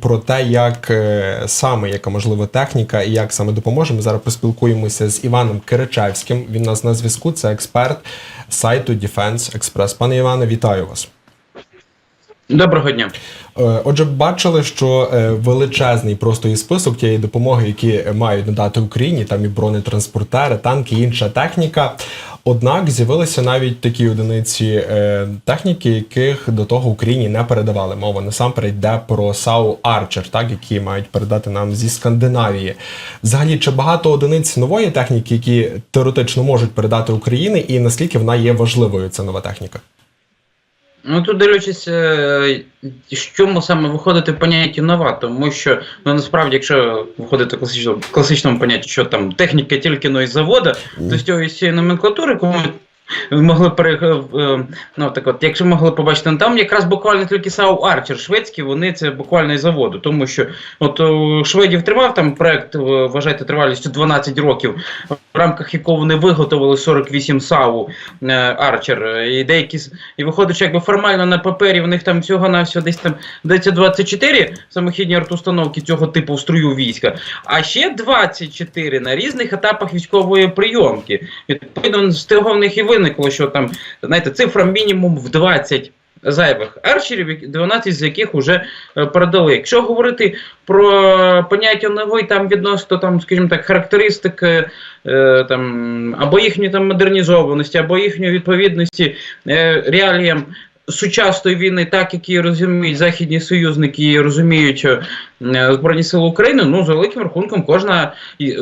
Про те, як е, саме яка можлива техніка і як саме допоможе. Ми зараз поспілкуємося з Іваном Киричевським. Він у нас на зв'язку. Це експерт сайту Defense Express. Пане Іване, вітаю вас. Доброго дня. Е, Отже, бачили, що е, величезний просто є список тієї допомоги, які мають надати Україні, там і бронетранспортери, танки, і інша техніка. Однак з'явилися навіть такі одиниці е, техніки, яких до того Україні не передавали. Мова насамперед йде про САУ Арчер, так які мають передати нам зі Скандинавії. Взагалі, чи багато одиниць нової техніки, які теоретично можуть передати Україні, і наскільки вона є важливою, ця нова техніка? Ну тут дивлячись, що з чому саме виходити в понятті нова, тому що ну насправді, якщо виходити в класичному, класичному понятті, що там техніка тільки ну, із mm. то з цієї номенклатури, яку ми могли пере, е, ну, так от, якщо могли побачити, ну, там якраз буквально тільки САУ Арчер шведські, вони це буквально із заводу, тому що от у шведів тривав там проект, е, вважайте, тривалістю 12 років, в рамках якого вони виготовили 48 САУ е, Арчер, і деякі і виходить, що якби формально на папері в них там всього на всього десь там десь 24 самохідні артустановки цього типу в струю війська, а ще 24 на різних етапах військової прийомки. Відповідно, з того них і виникло, що там, знаєте, цифра мінімум в 20 зайвих арчерів, 12 з яких вже е, передали. Якщо говорити про поняття новий, там відносно там, скажімо так, характеристик е, е, там, або їхньої там модернізованості, або їхньої відповідності реаліям. Сучасної війни, так як її розуміють західні союзники, і розуміють Збройні Сили України, ну за великим рахунком, кожна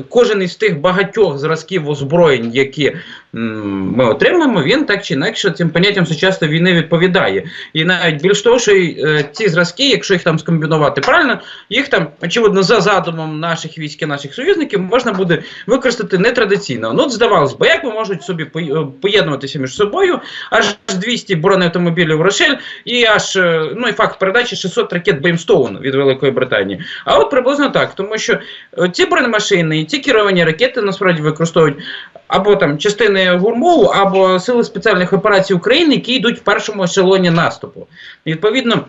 кожен із тих багатьох зразків озброєнь, які ми отримаємо, він так чи інакше цим поняттям сучасної війни відповідає. І навіть більш того, що е, ці зразки, якщо їх там скомбінувати правильно, їх там, очевидно, за задумом наших військ і наших союзників можна буде використати нетрадиційно. Ну, здавалось би, як ви можуть собі е, поєднуватися між собою, аж 200 бронеавтомобілів Рошель і аж е, ну і факт передачі 600 ракет Беймстоун від Великої Британії. А от приблизно так, тому що е, ці бронемашини і ці керовані ракети насправді використовують або там частини гурмову, або сили спеціальних операцій України, які йдуть в першому ешелоні наступу. Відповідно.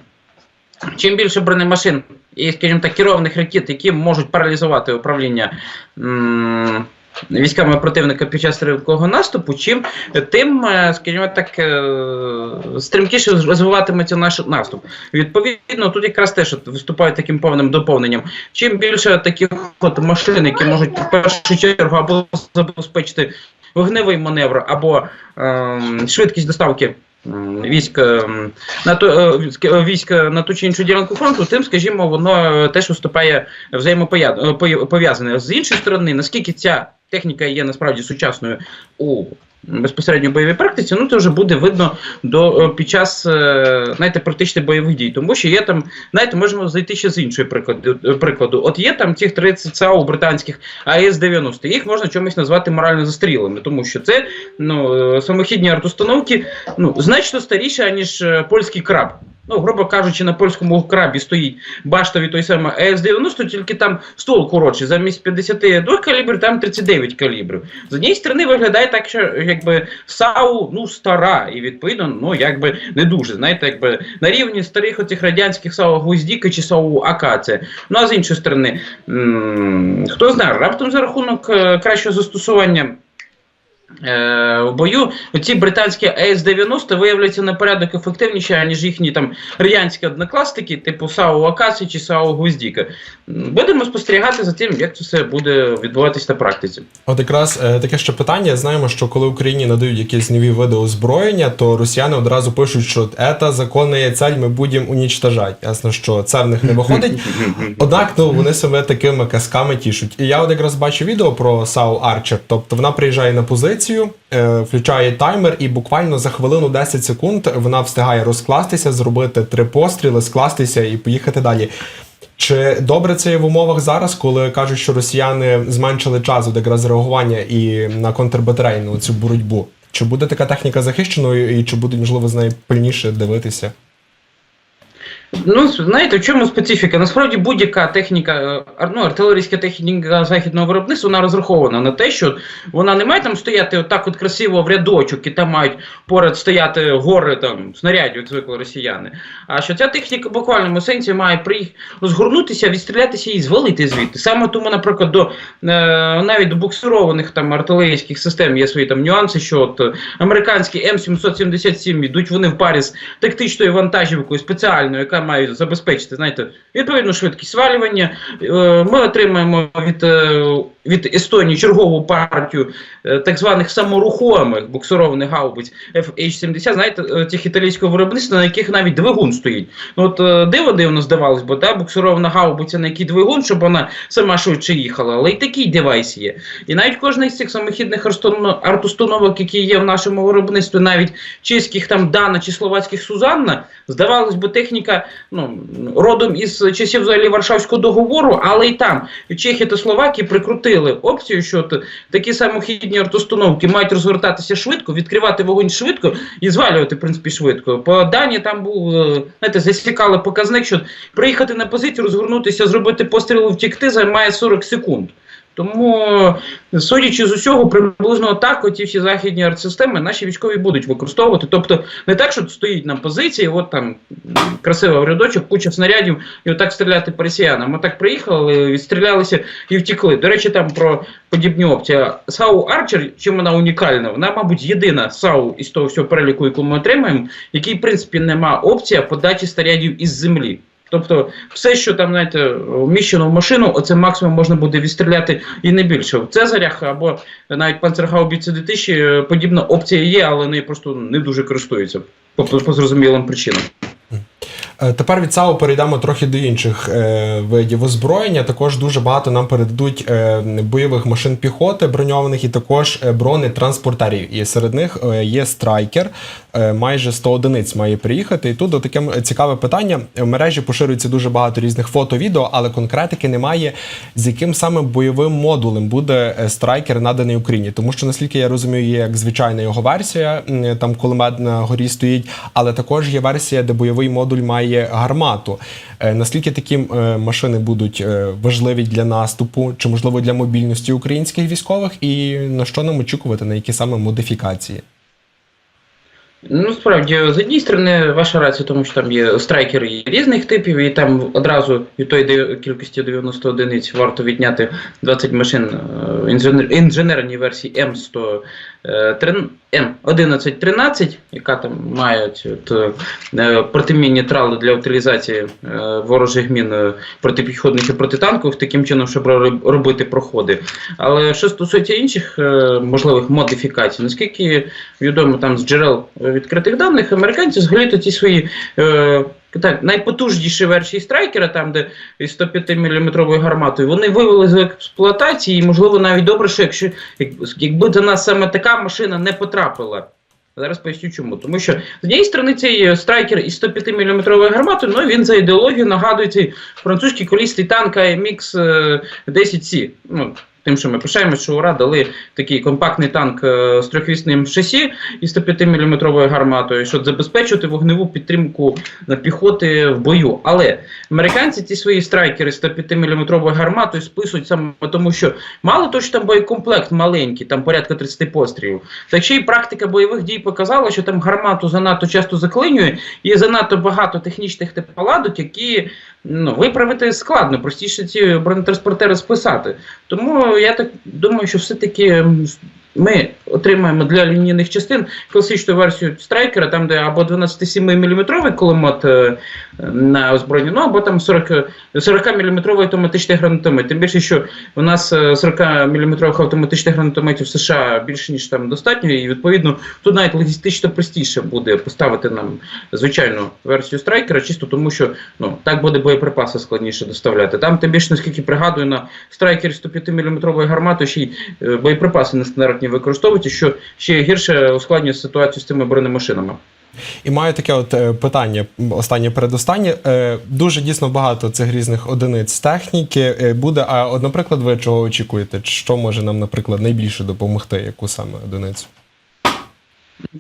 Чим більше бронемашин і, скажімо так, керованих ракет, які можуть паралізувати управління м, військами противника під час стрілкового наступу, чим тим, е, скажімо так, е, стрімкіше розвиватиметься наш наступ. Відповідно, тут якраз теж от виступає таким повним доповненням. Чим більше таких от машин, які можуть в першу чергу або забезпечити вогневий маневр, або ем, швидкість доставки м, військ ем, на то е, е, на ту чи іншу ділянку фронту, тим, скажімо, воно е, теж виступає взаємопов'язане. З іншої сторони, наскільки ця техніка є насправді сучасною у безпосередньо бойовій практиці, ну це вже буде видно до е, під час е, знаєте, практичних бойових дій. Тому що є там, знаєте, можемо зайти ще з іншої прикладу. е, прикладу. От є там цих 30 САУ британських АЕС-90, їх можна чомусь назвати морально застрілими, тому що це ну, самохідні артустановки ну, значно старіші, аніж польський краб. Ну, грубо кажучи, на польському крабі стоїть баштовий той самий ЕС-90, тільки там ствол коротший. Замість 52 калібрів, там 39 калібрів. З однієї сторони виглядає так, що якби САУ ну, стара, і відповідно, ну якби не дуже. Знаєте, якби на рівні старих оцих радянських САУ Гвоздіка чи САУ АК. Ну а з іншої сторони, м- хто знає, раптом за рахунок е, кращого застосування. Е, в бою ці британські АЕС-90 виявляються на порядок ефективніші, ніж їхні там радянські однокласники, типу САУ Акасі чи САУ Гвоздіка. Будемо спостерігати за тим, як це все буде відбуватись на практиці. От якраз е, таке ще питання. Знаємо, що коли Україні надають якісь нові види озброєння, то росіяни одразу пишуть, що це законна цель, ми будемо унічтожати. Ясно, що це в них не виходить. Однак ну вони себе такими казками тішуть. І я от якраз бачу відео про САУ Арчер. Тобто вона приїжджає на позицію, е, включає таймер, і буквально за хвилину 10 секунд вона встигає розкластися, зробити три постріли, скластися і поїхати далі. Чи добре це є в умовах зараз, коли кажуть, що росіяни зменшили час от якраз реагування і на контрбатарейну цю боротьбу? Чи буде така техніка захищеною, і чи будуть можливо з нею пильніше дивитися? Ну, знаєте, в чому специфіка? Насправді будь-яка техніка, е, ну, артилерійська техніка західного виробництва, вона розрахована на те, що вона не має там стояти отак от красиво в рядочок, і там мають поряд стояти гори там снарядів, як звикли росіяни. А що ця техніка в буквальному сенсі має приїх... розгорнутися, відстрілятися і звалити звідти. Саме тому, наприклад, до е, навіть до буксированих там артилерійських систем є свої там нюанси, що от американські М777 йдуть вони в парі з тактичною вантажівкою спеціальною, яка має забезпечити, знаєте, відповідну швидкість свалювання. Е, Ми отримаємо від, е, від Естонії чергову партію е, так званих саморухомих буксированих гаубиць FH-70, знаєте, е, тих італійського виробництва, на яких навіть двигун стоїть. Ну от е, диво дивно здавалось, бо та буксирована гаубиця, на який двигун, щоб вона сама швидше їхала, але й такий девайс є. І навіть кожна із цих самохідних артустановок, які є в нашому виробництві, навіть чеських там Дана чи словацьких Сузанна, здавалось би, техніка ну, родом із часів взагалі Варшавського договору, але й там Чехи та Словаки прикрутили опцію, що такі самохідні артустановки мають розгортатися швидко, відкривати вогонь швидко і звалювати, в принципі, швидко. По Дані там був, е, знаєте, засікали показник, що приїхати на позицію, розгорнутися, зробити постріл, втікти займає 40 секунд. Тому, судячи з усього, приблизно так оті всі західні артсистеми наші військові будуть використовувати. Тобто не так, що стоїть на позиції, от там красиво рядочок, куча снарядів, і отак стріляти по росіянам. Ми так приїхали, відстрілялися і втекли. До речі, там про подібні опції. САУ Арчер, чим вона унікальна? Вона, мабуть, єдина САУ із того всього переліку, яку ми отримаємо, який, в принципі, нема опція подачі снарядів із землі. Тобто, все, що там навіть вміщено в машину, оце максимум можна буде відстріляти і не більше. В Цезарях або навіть Панцергаубіці 2000 е, подібна опція є, але нею просто не дуже користуються по, по, по зрозумілим причинам. Е, Тепер від САУ перейдемо трохи до інших е, видів озброєння. Також дуже багато нам передадуть е, бойових машин піхоти броньованих і також бронетранспортерів. І серед них є страйкер, майже 100 одиниць має приїхати. І тут таке цікаве питання. В мережі поширюється дуже багато різних фото, відео, але конкретики немає, з яким саме бойовим модулем буде страйкер наданий Україні. Тому що, наскільки я розумію, є як звичайна його версія, там кулемет на горі стоїть, але також є версія, де бойовий модуль має гармату. Е, Наскільки такі е, машини будуть е, важливі для наступу, чи можливо для мобільності українських військових, і на що нам очікувати, на які саме модифікації? Ну, справді, з однієї сторони, ваша рація, тому що там є страйкери є різних типів, і там одразу від тої кількості 90 одиниць варто відняти 20 машин е, інженер, інженерній версії М100. М1113, яка там має е, протимінні трали для утилізації е, ворожих мін е, протипіхотних і протитанкових, таким чином, щоб робити проходи. Але що стосується інших е, можливих модифікацій, наскільки відомо там з джерел е, відкритих даних, американці взагалі ті свої. Е, так, найпотужніші версії страйкера, там, де із 105 мм гарматою, вони вивели з експлуатації, і, можливо, навіть добре, що якщо як- якби до нас саме така машина не потрапила. Зараз поясню чому. Тому що з однієї сторони цей страйкер із 105 мм гарматою, ну він за ідеологією нагадує цей французький колістий танк AMX е, 10C. Ну, тим, що ми пишаємо, що ура дали такий компактний танк е, з трьохвісним шасі і 105 мм гарматою, щоб забезпечувати вогневу підтримку піхоти в бою. Але американці ці свої страйкери з 105 мм гарматою списують саме тому, що мало того, що там боєкомплект маленький, там порядка 30 пострілів, так ще й практика бойових дій показала, що там гармату занадто часто заклинює, і занадто багато технічних неполадок, які ну, виправити складно, простіше ці бронетранспортери списати. Тому я так думаю, що все-таки ми отримаємо для лінійних частин класичну версію страйкера, там де або 12,7 мм кулемет е, на озброєнні, ну або там 40, 40 мм автоматичний гранатомет. Тим більше, що у нас е, 40 мм автоматичних гранатометів США більше ніж там достатньо, і відповідно тут навіть логістично простіше буде поставити нам звичайну версію страйкера, чисто тому, що ну так буде боєприпаси складніше доставляти. Там тим більше, наскільки пригадую, на страйкері 105 мм гарматою ще й е, боєприпаси нестандартні використовуються, що ще гірше ускладнює ситуацію з цими бронемашинами. І маю таке от е, питання, останнє передостаннє. Е, Дуже дійсно багато цих різних одиниць техніки е, буде. А от, наприклад, ви чого очікуєте? Що може нам, наприклад, найбільше допомогти, яку саме одиницю?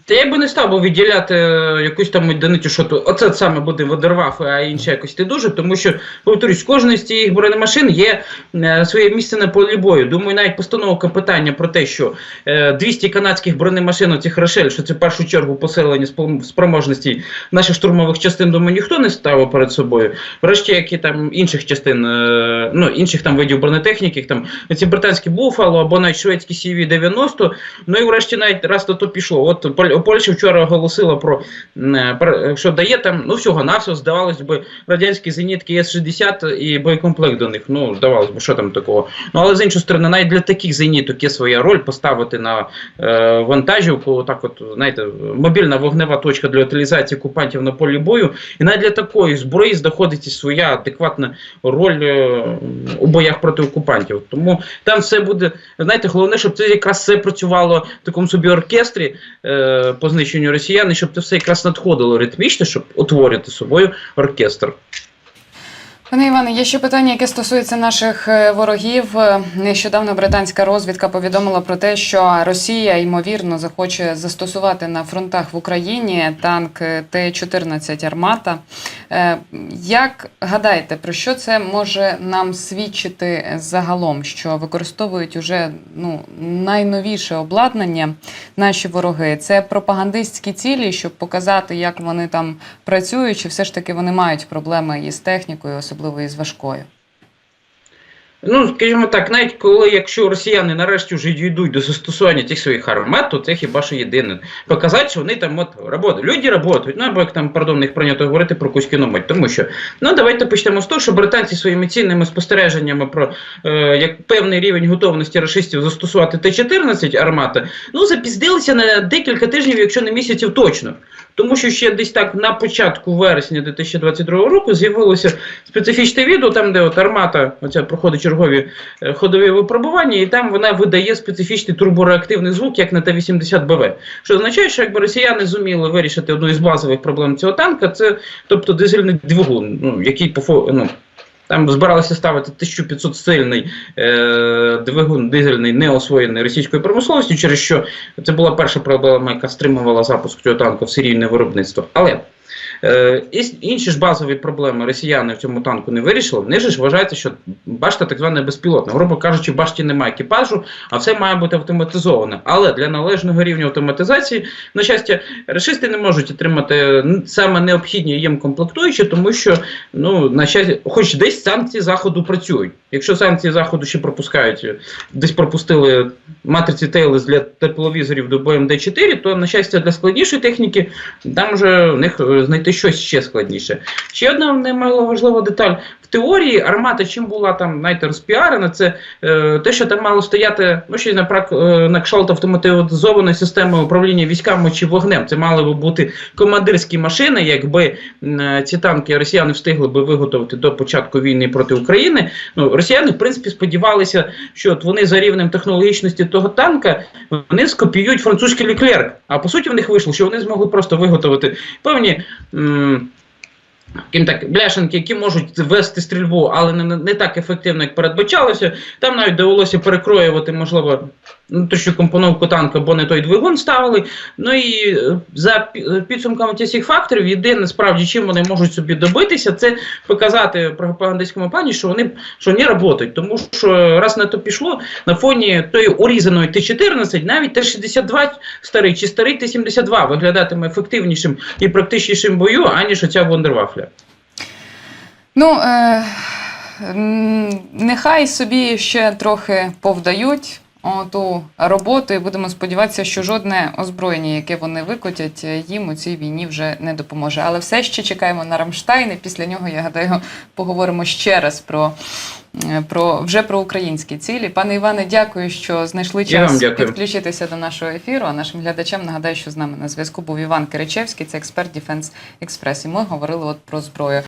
Та я би не став би виділяти е, якусь там одиницю, що то оце саме буде водорваф, а інше якось ти дуже, тому що, повторюсь, кожної з цих бронемашин є е, своє місце на полі бою. Думаю, навіть постановка питання про те, що е, 200 канадських бронемашин оцих Рошель, що це в першу чергу посилення спроможності наших штурмових частин, думаю, ніхто не ставив перед собою. Врешті, як і там інших частин, е, ну інших там видів бронетехніки, там ці британські Буфало або навіть шведські CV-90, Ну і врешті навіть раз то то пішло. От Пол- Польща вчора оголосила про е, про- що дає там ну всього на все, здавалось би, радянські зенітки С-60 і боєкомплект до них. Ну, здавалось би, що там такого. Ну але з іншої сторони, навіть для таких зеніток є своя роль поставити на е, вантажівку, так от, знаєте, мобільна вогнева точка для утилізації окупантів на полі бою. І навіть для такої зброї знаходиться своя адекватна роль е, у боях проти окупантів. Тому там все буде, знаєте, головне, щоб це якраз все працювало в такому собі оркестрі е, по знищенню росіян, і щоб це все якраз надходило ритмічно, щоб утворити собою оркестр. Пане Іване, є ще питання, яке стосується наших е, ворогів. Е, Нещодавно британська розвідка повідомила про те, що Росія ймовірно захоче застосувати на фронтах в Україні танк е, Т-14 Армата. Е, Як гадаєте, про що це може нам свідчити загалом? Що використовують уже ну найновіше обладнання наші вороги? Це пропагандистські цілі, щоб показати, як вони там працюють, чи все ж таки вони мають проблеми із технікою, особливо із важкою. Ну, скажімо так, навіть коли, якщо росіяни нарешті вже дійдуть до застосування тих своїх армат, то це хіба що єдине. Показати, що вони там от роботають. Люди працюють, ну або як там, пардон, їх прийнято говорити про якусь кіномать. Тому що, ну давайте почнемо з того, що британці своїми цінними спостереженнями про е, як певний рівень готовності рашистів застосувати Т-14 армата, ну запіздилися на декілька тижнів, якщо не місяців точно. Тому що ще десь так на початку вересня 2022 року з'явилося специфічне відео, там, де от армата оця проходить чергові е, ходові випробування, і там вона видає специфічний турбореактивний звук, як на Т-80БВ. Що означає, що якби росіяни зуміли вирішити одну із базових проблем цього танка, це тобто дизельний двигун, ну, який по ну, там збиралися ставити 1500 сильний е, двигун дизельний, неосвоєний російською промисловістю, через що це була перша проблема, яка стримувала запуск цього танку в серійне виробництво. Але інші ж базові проблеми росіяни в цьому танку не вирішили. Вони ж вважається, що башта так звана безпілотна. Грубо кажучи, в башті немає екіпажу, а все має бути автоматизоване. Але для належного рівня автоматизації, на щастя, рашисти не можуть отримати саме необхідні їм комплектуючі, тому що ну, на щастя, хоч десь санкції заходу працюють. Якщо санкції заходу ще пропускають, десь пропустили матриці Тейлес для тепловізорів до БМД-4, то на щастя для складнішої техніки там вже в них е, знайти щось ще складніше. Ще одна немаловажлива деталь. Теорії армата чим була там знаєте, розпіарена, це е, те, що там мало стояти ну, щось на, е, на кшталт автоматизованої системи управління військами чи вогнем. Це мали би бути командирські машини, якби е, ці танки росіяни встигли би виготовити до початку війни проти України. Ну, росіяни, в принципі, сподівалися, що от вони за рівнем технологічності того танка вони скопіюють французький ліклерк. А по суті, в них вийшло, що вони змогли просто виготовити певні. м, Ким так бляшенки, які можуть вести стрільбу, але не, не так ефективно, як передбачалося. Там навіть довелося перекроювати, можливо, внутрішню компоновку танка, бо не той двигун ставили. Ну і е, за підсумками цих факторів, єдине справді, чим вони можуть собі добитися, це показати пропагандистському плані, що вони що вони працюють. Тому що раз на то пішло, на фоні тої урізаної Т-14, навіть Т-62 старий чи старий Т-72 виглядатиме ефективнішим і практичнішим бою, аніж оця Вондервафля. Ну, е, нехай собі ще трохи повдають ту роботу, і будемо сподіватися, що жодне озброєння, яке вони викотять, е, їм у цій війні вже не допоможе. Але все ще чекаємо на Рамштайн, і після нього, я гадаю, поговоримо ще раз про. е, Про вже про українські цілі. Пане Іване, дякую, що знайшли час підключитися до нашого ефіру. А нашим глядачам нагадаю, що з нами на зв'язку був Іван Киричевський, це експерт Defense Express. І ми говорили от про зброю.